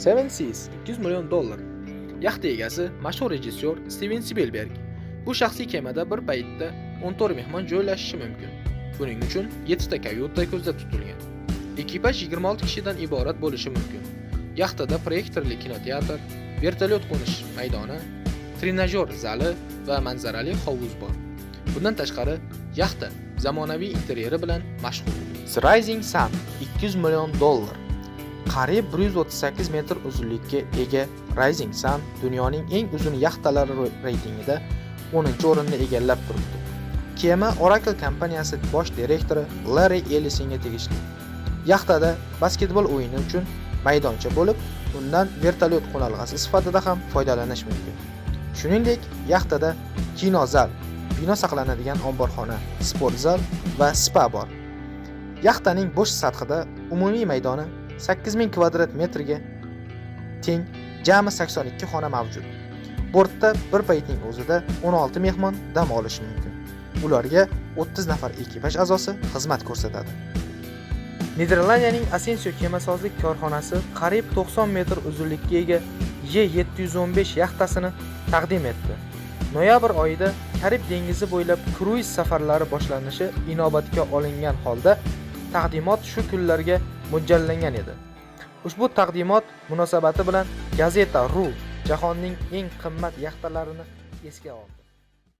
Seven Seas 200 million dollar. Yaxta egasi mashhur rejissyor Steven Spielberg. Bu shaxsiy kemada bir paytda 14 mehmon joylashishi mumkin. Buning uchun 7 ta kayuta ko'zda tutilgan. Ekipaj 26 kishidan iborat bo'lishi mumkin. Yaxtada proyektorli kinoteatr, vertolyot qo'nish maydoni, trenajyor zali va manzarali hovuz bor. Bundan tashqari, yaxta zamonaviy interyeri bilan mashhur. Rising Sun 200 million dollar. Qariyb 138 metr uzunlikka ega Rising Sun dunyoning eng uzun yaxtalari reytingida 10-o'rinni egallab turibdi. Kema Oracle kompaniyasi bosh direktori Larry Ellisonga tegishli. Yaxtada basketbol o'yini uchun maydoncha bo'lib, undan vertolyot qo'nalg'asi sifatida ham foydalanish mumkin. Shuningdek, yaxtada kino zal, bino saqlanadigan omborxona, sport zal va spa bor. Yaxtaning bo'sh sathida umumiy maydoni 8000 kvadrat metrga teng jami 82 xona mavjud. Bortda bir paytning o'zida 16 mehmon dam olishi mumkin. Ularga 30 nafar ekipaj a'zosi xizmat ko'rsatadi. Niderlandiyaning Asensio kemasozlik korxonasi qariyb 90 metr uzunlikka ega Y715 yaxtasini taqdim etdi. Noyabr oyida Karib dengizi bo'ylab kruiz safarlari boshlanishi inobatga olingan holda taqdimot shu kunlarga mo'ljallangan edi. Ushbu taqdimot munosabati bilan gazeta ru jahonning eng qimmat yaxtalarini esga oldi.